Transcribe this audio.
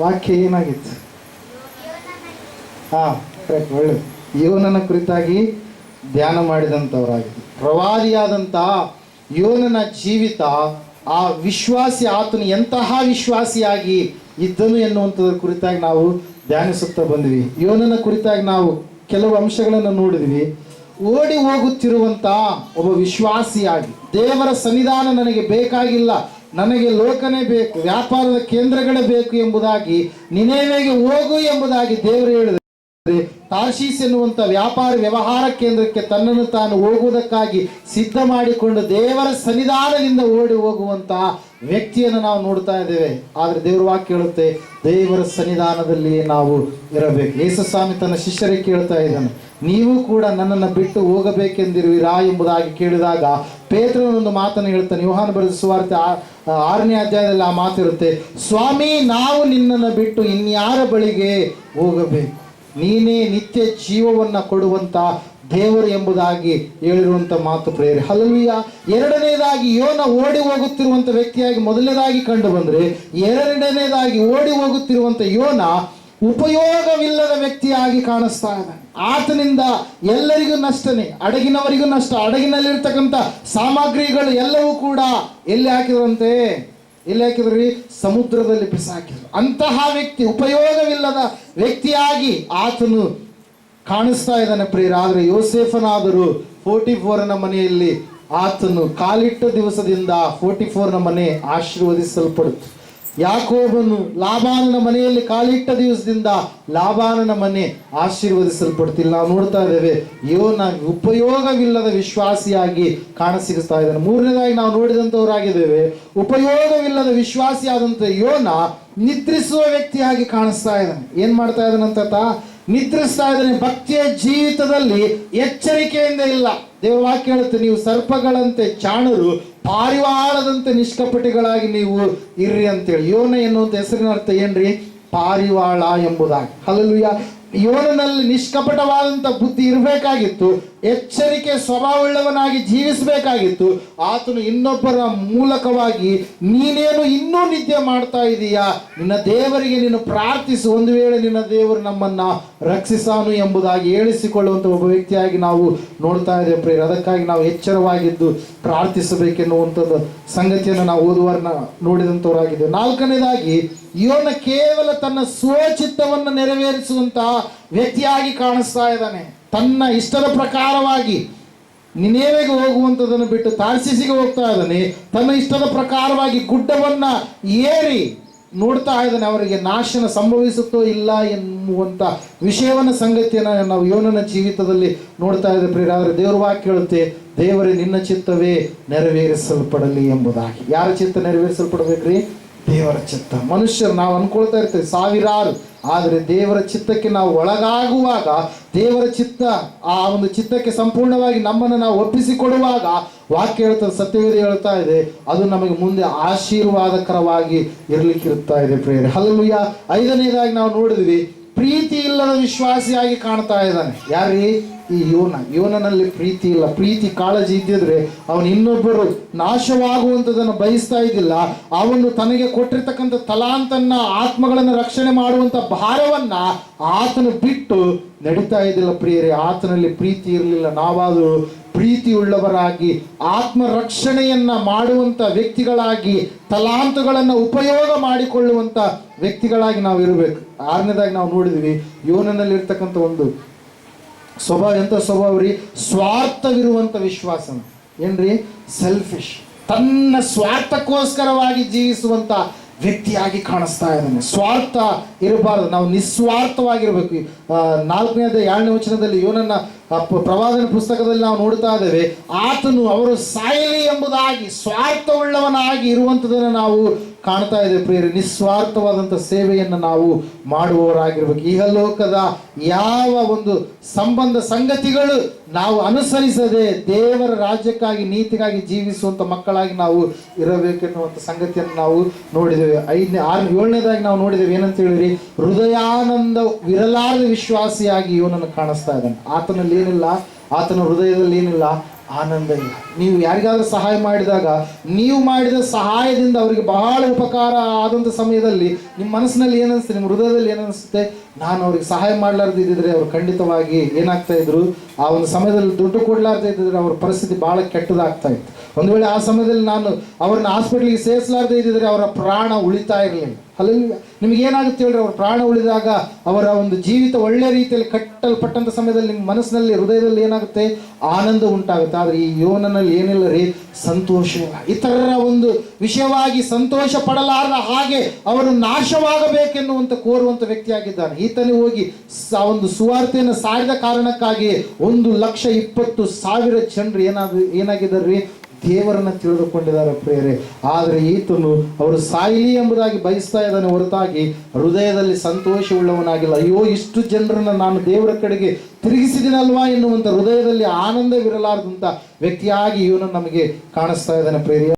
ವಾಕ್ಯ ಏನಾಗಿತ್ತು? ಹಾ ಕರೆಕ್ಟ್ ಒಳ್ಳೆ ಯೋನನ ಕುರಿತಾಗಿ ಧ್ಯಾನ ಮಾಡಿದಂಥವರಾಗಿದ್ದು. ಪ್ರವಾದಿಯಾದಂಥ ಯೋನನ ಜೀವಿತ ಆ ವಿಶ್ವಾಸಿ ಆತನು ಎಂತಹ ವಿಶ್ವಾಸಿಯಾಗಿ ಇದ್ದನು ಎನ್ನುವಂಥದ್ರ ಕುರಿತಾಗಿ ನಾವು ಧ್ಯಾನಿಸುತ್ತಾ ಬಂದ್ವಿ. ಯೋನನ ಕುರಿತಾಗಿ ನಾವು ಕೆಲವು ಅಂಶಗಳನ್ನು ನೋಡಿದ್ವಿ. ಓಡಿ ಹೋಗುತ್ತಿರುವಂತ ಒಬ್ಬ ವಿಶ್ವಾಸಿಯಾಗಿ ದೇವರ ಸನ್ನಿಧಾನ ನನಗೆ ಬೇಕಾಗಿಲ್ಲ. ನನಗೆ ಲೋಕನೇ ಬೇಕು, ವ್ಯಾಪಾರದ ಕೇಂದ್ರಗಳೇ ಬೇಕು ಎಂಬುದಾಗಿ, ನಿನೇವೆಗೆ ಹೋಗು ಎಂಬುದಾಗಿ ದೇವರು ಹೇಳಿದ ತಾರ್ಶೀಸ್ ಎನ್ನುವಂತ ವ್ಯಾಪಾರ ವ್ಯವಹಾರ ಕೇಂದ್ರಕ್ಕೆ ತನ್ನನ್ನು ತಾನು ಹೋಗುವುದಕ್ಕಾಗಿ ಸಿದ್ಧ ಮಾಡಿಕೊಂಡು ದೇವರ ಸನ್ನಿಧಾನದಿಂದ ಓಡಿ ಹೋಗುವಂತಹ ವ್ಯಕ್ತಿಯನ್ನು ನಾವು ನೋಡ್ತಾ ಇದ್ದೇವೆ. ಆದ್ರೆ ದೇವರ ವಾಕ್ಯ ಹೇಳುತ್ತೆ, ದೇವರ ಸನ್ನಿಧಾನದಲ್ಲಿ ನಾವು ಇರಬೇಕು. ಯೇಸುಸ್ವಾಮಿ ತನ್ನ ಶಿಷ್ಯರಿಗೆ ಕೇಳ್ತಾ ಇದ್ದಾನೆ ನೀವು ಕೂಡ ನನ್ನನ್ನು ಬಿಟ್ಟು ಹೋಗಬೇಕೆಂದಿರುವಿರಾ ಎಂಬುದಾಗಿ ಕೇಳಿದಾಗ ಪೇತ್ರನೊಂದು ಮಾತನ್ನು ಹೇಳ್ತಾನೆ, ಯೋಹಾನ ಬರೆದ ಸುವಾರ್ತೆ ಆರನೇ ಅಧ್ಯಾಯದಲ್ಲಿ ಆ ಮಾತಿರುತ್ತೆ, ಸ್ವಾಮಿ, ನಾವು ನಿನ್ನನ್ನು ಬಿಟ್ಟು ಇನ್ಯಾರ ಬಳಿಗೆ ಹೋಗಬೇಕು? ನೀನೇ ನಿತ್ಯ ಜೀವವನ್ನು ಕೊಡುವಂಥ ದೇವರು ಎಂಬುದಾಗಿ ಹೇಳಿರುವಂಥ ಮಾತು ಪ್ರೇರೆ. ಹಲವಿಯ ಎರಡನೇದಾಗಿ ಯೋನ ಓಡಿ ಹೋಗುತ್ತಿರುವಂಥ ವ್ಯಕ್ತಿಯಾಗಿ ಮೊದಲನೇದಾಗಿ ಕಂಡು ಬಂದರೆ, ಎರಡನೇದಾಗಿ ಓಡಿ ಹೋಗುತ್ತಿರುವಂಥ ಯೋನ ಉಪಯೋಗವಿಲ್ಲದ ವ್ಯಕ್ತಿಯಾಗಿ ಕಾಣಿಸ್ತಾ ಇದ್ದಾನೆ ಆತನಿಂದ ಎಲ್ಲರಿಗೂ ನಷ್ಟನೇ ಅಡಗಿನವರಿಗೂ ನಷ್ಟ ಅಡಗಿನಲ್ಲಿರ್ತಕ್ಕಂಥ ಸಾಮಗ್ರಿಗಳು ಎಲ್ಲವೂ ಕೂಡ ಎಲ್ಲಿ ಹಾಕಿದ್ರಂತೆ? ಎಲ್ಲಿ ಹಾಕಿದ್ರಿ? ಸಮುದ್ರದಲ್ಲಿ ಬಿಸಾಕಿದ್ರು. ಅಂತಹ ವ್ಯಕ್ತಿ, ಉಪಯೋಗವಿಲ್ಲದ ವ್ಯಕ್ತಿಯಾಗಿ ಆತನು ಕಾಣಿಸ್ತಾ ಇದ್ದಾನೆ ಪ್ರಿಯರ. ಆದರೆ ಯೋಸೇಫನಾದರೂ ಫೋರ್ಟಿ ಫೋರ್ನ ಮನೆಯಲ್ಲಿ ಆತನು ಕಾಲಿಟ್ಟ ದಿವಸದಿಂದ ಫೋರ್ಟಿ ಫೋರ್ನ ಮನೆ ಆಶೀರ್ವದಿಸಲ್ಪಡುತ್ತೆ. ಯಾಕೋಬನು ಲಾಭಾನನ ಮನೆಯಲ್ಲಿ ಕಾಲಿಟ್ಟ ದಿವಸದಿಂದ ಲಾಭಾನನ ಮನೆ ಆಶೀರ್ವದಿಸಲ್ಪಡ್ತಿಲ್ಲ. ನಾವು ನೋಡ್ತಾ ಇದ್ದೇವೆ, ಯೋನ ಉಪಯೋಗವಿಲ್ಲದ ವಿಶ್ವಾಸಿಯಾಗಿ ಕಾಣಸಿಗಿಸ್ತಾ ಇದ್ದಾನೆ. ಮೂರನೇದಾಗಿ ನಾವು ನೋಡಿದಂಥವರಾಗಿದ್ದೇವೆ ಉಪಯೋಗವಿಲ್ಲದ ವಿಶ್ವಾಸಿಯಾದಂಥ ಯೋನ ನಿದ್ರಿಸುವ ವ್ಯಕ್ತಿಯಾಗಿ ಕಾಣಿಸ್ತಾ ಇದ್ದಾನೆ. ಏನ್ ಮಾಡ್ತಾ ಇದ್ದಾನಂತ? ನಿದ್ರಿಸ್ತಾ ಇದ್ದಾನೆ. ಭಕ್ತಿಯ ಜೀವಿತದಲ್ಲಿ ಎಚ್ಚರಿಕೆಯಿಂದ ಇಲ್ಲ. ದೇವ ವಾಕ್ಯ ಹೇಳುತ್ತೆ, ನೀವು ಸರ್ಪಗಳಂತೆ ಚಾಣರು ಪಾರಿವಾಳದಂತೆ ನಿಷ್ಕಪಟಿಗಳಾಗಿ ನೀವು ಇರ್ರಿ ಅಂತೇಳಿ. ಯೋನ ಎನ್ನುವಂಥ ಹೆಸರಿನ ಅರ್ಥ ಏನ್ರಿ? ಪಾರಿವಾಳ ಎಂಬುದಾಗಿ. ಹಲಲುಯ ಯೋನನಲ್ಲಿ ನಿಷ್ಕಪಟವಾದಂಥ ಬುದ್ಧಿ ಇರಬೇಕಾಗಿತ್ತು. ಎಚ್ಚರಿಕೆ ಸ್ವಭಾವವುಳ್ಳವನಾಗಿ ಜೀವಿಸಬೇಕಾಗಿತ್ತು. ಆತನು ಇನ್ನೊಬ್ಬರ ಮೂಲಕವಾಗಿ, ನೀನೇನು ಇನ್ನೂ ನಿದ್ದೆ ಮಾಡ್ತಾ ಇದೀಯಾ? ನಿನ್ನ ದೇವರಿಗೆ ನೀನು ಪ್ರಾರ್ಥಿಸು. ಒಂದು ವೇಳೆ ನಿನ್ನ ದೇವರು ನಮ್ಮನ್ನ ರಕ್ಷಿಸಾನು ಎಂಬುದಾಗಿ ಹೇಳಿಸಿಕೊಳ್ಳುವಂಥ ಒಬ್ಬ ವ್ಯಕ್ತಿಯಾಗಿ ನಾವು ನೋಡ್ತಾ ಇದ್ದೇವೆ ಪ್ರೇರ ಅದಕ್ಕಾಗಿ ನಾವು ಎಚ್ಚರವಾಗಿದ್ದು ಪ್ರಾರ್ಥಿಸಬೇಕೆನ್ನುವಂಥದ್ದು ಸಂಗತಿಯನ್ನು ನಾವು ಓದುವರನ್ನ ನೋಡಿದಂಥವರಾಗಿದ್ದೇವೆ ನಾಲ್ಕನೇದಾಗಿ, ಇವನ ಕೇವಲ ತನ್ನ ಸ್ವಚಿತ್ತವನ್ನು ನೆರವೇರಿಸುವಂತಹ ವ್ಯಕ್ತಿಯಾಗಿ ಕಾಣಿಸ್ತಾ ಇದ್ದಾನೆ. ತನ್ನ ಇಷ್ಟದ ಪ್ರಕಾರವಾಗಿ ನಿನೇವೆಗೆ ಹೋಗುವಂಥದ್ದನ್ನು ಬಿಟ್ಟು ತಾರ್ಸಿಸಿಗೆ ಹೋಗ್ತಾ ಇದ್ದಾನೆ. ತನ್ನ ಇಷ್ಟದ ಪ್ರಕಾರವಾಗಿ ಗುಡ್ಡವನ್ನ ಏರಿ ನೋಡ್ತಾ ಇದ್ದಾನೆ. ಅವರಿಗೆ ನಾಶನ ಸಂಭವಿಸುತ್ತೋ ಇಲ್ಲ ಎನ್ನುವಂಥ ವಿಷಯವನ್ನ, ಸಂಗತಿಯನ್ನು ನಾವು ಯೋನನ ಜೀವಿತದಲ್ಲಿ ನೋಡ್ತಾ ಇದ್ದೇವೆ. ಪ್ರಿಯರಾದರೆ, ದೇವರು ವಾಕ್ಯ ಹೇಳುತ್ತೆ ದೇವರೇ, ನಿನ್ನ ಚಿತ್ತವೇ ನೆರವೇರಿಸಲ್ಪಡಲಿ ಎಂಬುದಾಗಿ. ಯಾರ ಚಿತ್ತ ನೆರವೇರಿಸಲ್ಪಡಬೇಕ್ರಿ? ದೇವರ ಚಿತ್ತ. ಮನುಷ್ಯರು ನಾವು ಅನ್ಕೊಳ್ತಾ ಇರ್ತೇವೆ ಸಾವಿರಾರು, ಆದರೆ ದೇವರ ಚಿತ್ತಕ್ಕೆ ನಾವು ಒಳಗಾಗುವಾಗ, ದೇವರ ಚಿತ್ತ ಆ ಒಂದು ಚಿತ್ತಕ್ಕೆ ಸಂಪೂರ್ಣವಾಗಿ ನಮ್ಮನ್ನು ನಾವು ಒಪ್ಪಿಸಿಕೊಡುವಾಗ ವಾಕ್ಯ ಹೇಳ್ತದೆ, ಸತ್ಯವೇದ ಹೇಳ್ತಾ ಇದೆ, ಅದು ನಮಗೆ ಮುಂದೆ ಆಶೀರ್ವಾದಕರವಾಗಿ ಇರಲಿಕ್ಕಿರ್ತಾ ಇದೆ ಪ್ರೇರೆ ಹಲಲುಯ್ಯ ಐದನೇದಾಗಿ ನಾವು ನೋಡಿದ್ವಿ ಪ್ರೀತಿ ಇಲ್ಲದ ವಿಶ್ವಾಸಿಯಾಗಿ ಕಾಣ್ತಾ ಇದ್ದಾನೆ. ಯಾರೀ? ಈ ಯೋನ. ಯೋನನಲ್ಲಿ ಪ್ರೀತಿ ಇಲ್ಲ. ಪ್ರೀತಿ ಕಾಳಜಿ ಇದ್ದಿದ್ರೆ ಅವನು ಇನ್ನೊಬ್ಬರು ನಾಶವಾಗುವಂಥದ್ದನ್ನು ಬಯಸ್ತಾ ಇದ್ದಿಲ್ಲ. ಅವನು ತನಗೆ ಕೊಟ್ಟಿರ್ತಕ್ಕಂಥ ತಲಾಂತನ್ನ, ಆತ್ಮಗಳನ್ನು ರಕ್ಷಣೆ ಮಾಡುವಂಥ ಭಾರವನ್ನ ಆತನು ಬಿಟ್ಟು ನಡೀತಾ ಇದ್ದಿಲ್ಲ ಪ್ರಿಯರೇ. ಆತನಲ್ಲಿ ಪ್ರೀತಿ ಇರಲಿಲ್ಲ. ನಾವಾದರೂ ಪ್ರೀತಿಯುಳ್ಳವರಾಗಿ ಆತ್ಮ ರಕ್ಷಣೆಯನ್ನ ಮಾಡುವಂತ ವ್ಯಕ್ತಿಗಳಾಗಿ, ತಲಾಂತುಗಳನ್ನು ಉಪಯೋಗ ಮಾಡಿಕೊಳ್ಳುವಂತ ವ್ಯಕ್ತಿಗಳಾಗಿ ನಾವು ಇರಬೇಕು. ಆರನೇದಾಗಿ ನಾವು ನೋಡಿದ್ವಿ ಯೋನನಲ್ಲಿ ಇರ್ತಕ್ಕಂಥ ಒಂದು ಸ್ವಭಾವ ಎಂಥ ಸ್ವಭಾವ ರೀ? ಸ್ವಾರ್ಥವಿರುವಂಥ ವಿಶ್ವಾಸ ಏನ್ರಿ? ಸೆಲ್ಫಿಶ್ ತನ್ನ ಸ್ವಾರ್ಥಕ್ಕೋಸ್ಕರವಾಗಿ ಜೀವಿಸುವಂತ ವ್ಯಕ್ತಿಯಾಗಿ ಕಾಣಿಸ್ತಾ ಇದ್ದಾನೆ. ಸ್ವಾರ್ಥ ಇರಬಾರದು. ನಾವು ನಿಸ್ವಾರ್ಥವಾಗಿರ್ಬೇಕು. ನಾಲ್ಕನೇದ ಎರಡನೇ ವಚನದಲ್ಲಿ ಇವನನ್ನ ಪ್ರವಾದನ ಪುಸ್ತಕದಲ್ಲಿ ನಾವು ನೋಡ್ತಾ ಇದ್ದೇವೆ, ಆತನು ಅವರು ಸಾಯಲಿ ಎಂಬುದಾಗಿ, ಸ್ವಾರ್ಥವುಳ್ಳವನಾಗಿ ಇರುವಂಥದ್ದನ್ನು ನಾವು ಕಾಣ್ತಾ ಇದೆ ಪ್ರಿಯರು ನಿಸ್ವಾರ್ಥವಾದಂಥ ಸೇವೆಯನ್ನು ನಾವು ಮಾಡುವವರಾಗಿರ್ಬೇಕು. ಈಗ ಲೋಕದ ಯಾವ ಒಂದು ಸಂಬಂಧ ಸಂಗತಿಗಳು ನಾವು ಅನುಸರಿಸದೆ ದೇವರ ರಾಜ್ಯಕ್ಕಾಗಿ, ನೀತಿಗಾಗಿ ಜೀವಿಸುವಂಥ ಮಕ್ಕಳಾಗಿ ನಾವು ಇರಬೇಕೆನ್ನುವಂಥ ಸಂಗತಿಯನ್ನು ನಾವು ನೋಡಿದ್ದೇವೆ. ಐದನೇ ಆರು ಏಳನೇದಾಗಿ ನಾವು ನೋಡಿದ್ದೇವೆ. ಏನಂತ ಹೇಳಿದ್ರಿ ಹೃದಯಾನಂದ ವಿರಲಾರದ ವಿಶ್ವಾಸಿಯಾಗಿ ಇವನನ್ನು ಕಾಣಿಸ್ತಾ ಇದ್ದಾನೆ. ಆತನಲ್ಲಿ ಏನಿಲ್ಲ, ಆತನ ಹೃದಯದಲ್ಲಿ ಏನಿಲ್ಲ ಆನಂದ ಇಲ್ಲ. ನೀವು ಯಾರಿಗಾದ್ರೂ ಸಹಾಯ ಮಾಡಿದಾಗ, ನೀವು ಮಾಡಿದ ಸಹಾಯದಿಂದ ಅವರಿಗೆ ಬಹಳ ಉಪಕಾರ ಆದಂಥ ಸಮಯದಲ್ಲಿ ನಿಮ್ಮ ಮನಸ್ಸಿನಲ್ಲಿ ಏನನ್ಸುತ್ತೆ ನಿಮ್ಮ ಹೃದಯದಲ್ಲಿ ಏನನ್ಸುತ್ತೆ ನಾನು ಅವ್ರಿಗೆ ಸಹಾಯ ಮಾಡಲಾರ್ದಿದ್ದರೆ ಅವರು ಖಂಡಿತವಾಗಿ ಏನಾಗ್ತಾ ಇದ್ರು? ಆ ಒಂದು ಸಮಯದಲ್ಲಿ ದುಡ್ಡು ಕೊಡಲಾರ್ದೇ ಇದ್ದಿದ್ರೆ ಅವ್ರ ಪರಿಸ್ಥಿತಿ ಬಹಳ ಕೆಟ್ಟದಾಗ್ತಾ ಇತ್ತು. ಒಂದು ವೇಳೆ ಆ ಸಮಯದಲ್ಲಿ ನಾನು ಅವ್ರನ್ನ ಹಾಸ್ಪಿಟ್ಲಿಗೆ ಸೇರಿಸಲಾರ್ದೇ ಇದ್ದಿದ್ರೆ ಅವರ ಪ್ರಾಣ ಉಳಿತಾ ಇರಲಿಲ್ಲ. ಅಲ್ಲಿ ನಿಮ್ಗೆ ಏನಾಗುತ್ತೆ ಹೇಳ್ರಿ, ಅವ್ರ ಪ್ರಾಣ ಉಳಿದಾಗ ಅವರ ಒಂದು ಜೀವಿತ ಒಳ್ಳೆ ರೀತಿಯಲ್ಲಿ ಕಟ್ಟಲ್ಪಟ್ಟಂಥ ಸಮಯದಲ್ಲಿ ನಿಮ್ಮ ಮನಸ್ಸಿನಲ್ಲಿ, ಹೃದಯದಲ್ಲಿ ಏನಾಗುತ್ತೆ? ಆನಂದ ಉಂಟಾಗುತ್ತೆ. ಆದರೆ ಈ ಯೋನನಲ್ಲಿ ಏನಿಲ್ಲ ರೀ ಸಂತೋಷ ಇತರರ ಒಂದು ವಿಷಯವಾಗಿ ಸಂತೋಷ ಪಡಲಾರದ ಹಾಗೆ ಅವರು ನಾಶವಾಗಬೇಕೆನ್ನುವಂತ ಕೋರುವಂತ ವ್ಯಕ್ತಿಯಾಗಿದ್ದಾನೆ. ಈತನೇ ಹೋಗಿ ಆ ಒಂದು ಸುವಾರ್ತೆಯನ್ನು ಸಾರಿದ ಕಾರಣಕ್ಕಾಗಿ ಒಂದು ಲಕ್ಷ ಇಪ್ಪತ್ತು ಸಾವಿರ ಜನರು ಏನಾದ್ರು ಏನಾಗಿದ್ದಾರೆ ದೇವರನ್ನ ತಿಳಿದುಕೊಂಡಿದ್ದಾರೆ ಪ್ರೇರೆ ಆದರೆ ಈತನು ಅವರು ಸಾಯಿಲಿ ಎಂಬುದಾಗಿ ಬಯಸ್ತಾ ಇದ್ದಾನೆ ಹೊರತಾಗಿ ಹೃದಯದಲ್ಲಿ ಸಂತೋಷವುಳ್ಳವನಾಗಿಲ್ಲ. ಅಯ್ಯೋ, ಇಷ್ಟು ಜನರನ್ನ ನಾನು ದೇವರ ಕಡೆಗೆ ತಿರುಗಿಸಿದಿನಲ್ವಾ ಎನ್ನುವಂಥ ಹೃದಯದಲ್ಲಿ ಆನಂದವಿರಲಾರದಂಥ ವ್ಯಕ್ತಿಯಾಗಿ ಇವನು ನಮಗೆ ಕಾಣಿಸ್ತಾ ಇದ್ದಾನೆ ಪ್ರೇರಿಯ